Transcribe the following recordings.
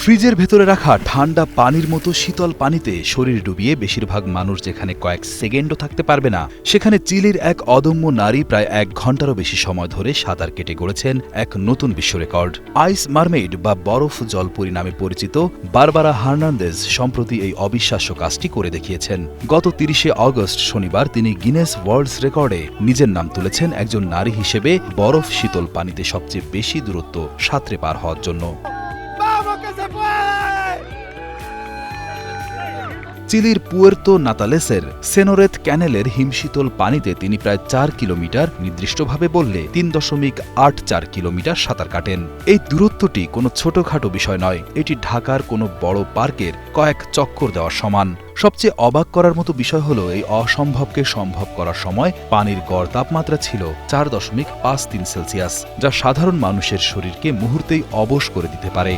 ফ্রিজের ভেতরে রাখা ঠান্ডা পানির মতো শীতল পানিতে শরীর ডুবিয়ে বেশিরভাগ মানুষ যেখানে কয়েক সেকেন্ডও থাকতে পারবে না, সেখানে চিলির এক অদম্য নারী প্রায় এক ঘন্টারও বেশি সময় ধরে সাঁতার কেটে গড়েছেন এক নতুন বিশ্ব রেকর্ড। আইস মারমেইড বা বরফ জলপুরি নামে পরিচিত বারবারা হার্নান্দেজ সম্প্রতি এই অবিশ্বাস্য কাজটি করে দেখিয়েছেন। গত তিরিশে অগস্ট শনিবার তিনি গিনেস ওয়ার্ল্ডস রেকর্ডে নিজের নাম তুলেছেন একজন নারী হিসেবে বরফ শীতল পানিতে সবচেয়ে বেশি দূরত্ব সাঁতরে পার হওয়ার জন্য। চিলির পুয়ের্তো নাতালেসের সেনোরেথ ক্যানেলের হিমশীতল পানিতে তিনি প্রায় চার কিলোমিটার নির্দিষ্টভাবে বললে তিন দশমিক আট চার কিলোমিটার সাঁতার কাটেন। এই দূরত্বটি কোনো ছোটখাটো বিষয় নয়, এটি ঢাকার কোনো বড় পার্কের কয়েক চক্কর দেওয়ার সমান। সবচেয়ে অবাক করার মতো বিষয় হলো এই অসম্ভবকে সম্ভব করার সময় পানির গড় তাপমাত্রা ছিল চার দশমিক পাঁচ তিন সেলসিয়াস, যা সাধারণ মানুষের শরীরকে মুহূর্তেই অবশ করে দিতে পারে।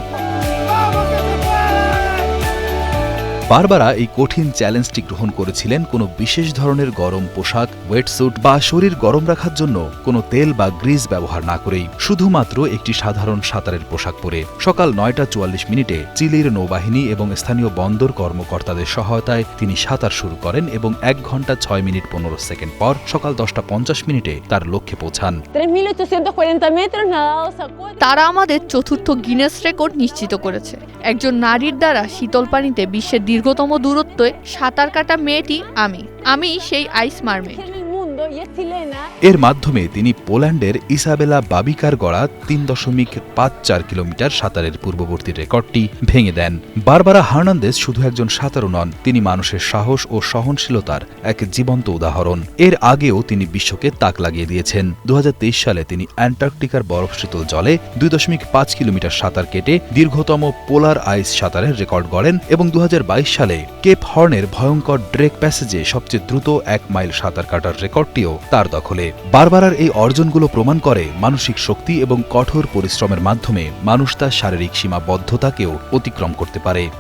বারবারা এই কঠিন চ্যালেঞ্জটি গ্রহণ করেছিলেন কোনো বিশেষ ধরনের গরম পোশাক ওয়েটস্যুট বা শরীর গরম রাখার জন্য কোনো তেল বা গ্রিজ ব্যবহার না করেই শুধুমাত্র একটি সাধারণ সাঁতারের পোশাক পরে সকাল নয়টা চুয়াল্লিশ মিনিটে চিলির নৌবাহিনী এবং স্থানীয় বন্দর কর্মকর্তাদের সহায়তায় তিনি সাঁতার শুরু করেন এবং এক ঘণ্টা ছয় মিনিট পনেরো সেকেন্ড পর সকাল দশটা পঞ্চাশ মিনিটে তার লক্ষ্যে পৌঁছান 3.840 metros nadados a cuatro. তারা আমাদের চতুর্থ গিনেস রেকর্ড নিশ্চিত করেছে একজন নারীর দ্বারা শীতল পানিতে বিশ্বের দীর্ঘতম দূরত্বে সাঁতার কাটা মেয়েটি আমি আমি সেই আইস মারমেড এর মাধ্যমে তিনি পোল্যান্ডের ইসাবেলা বাবিকার গড়া তিন দশমিক পাঁচ চার কিলোমিটার সাঁতারের পূর্ববর্তী রেকর্ডটি ভেঙে দেন। বারবারা হার্নান্দেজ শুধু একজন সাঁতারু নন, তিনি মানুষের সাহস ও সহনশীলতার এক জীবন্ত উদাহরণ। এর আগেও তিনি বিশ্বকে তাক লাগিয়ে দিয়েছেন। দুহাজার তেইশ সালে তিনি অ্যান্টার্কটিকার বরফ শীতল জলে দুই দশমিক পাঁচ কিলোমিটার সাঁতার কেটে দীর্ঘতম পোলার আইস সাঁতারের রেকর্ড গড়েন এবং দু হাজার বাইশ সালে কেপ হর্নের ভয়ঙ্কর ড্রেক প্যাসেজে সবচেয়ে দ্রুত এক মাইল সাঁতার কাটার রেকর্ডটিও তার দখলে। বারবারার এই অর্জনগুলো প্রমাণ করে মানসিক শক্তি এবং কঠোর পরিশ্রমের মাধ্যমে মানুষ তার শারীরিক সীমাবদ্ধতাকেও অতিক্রম করতে পারে।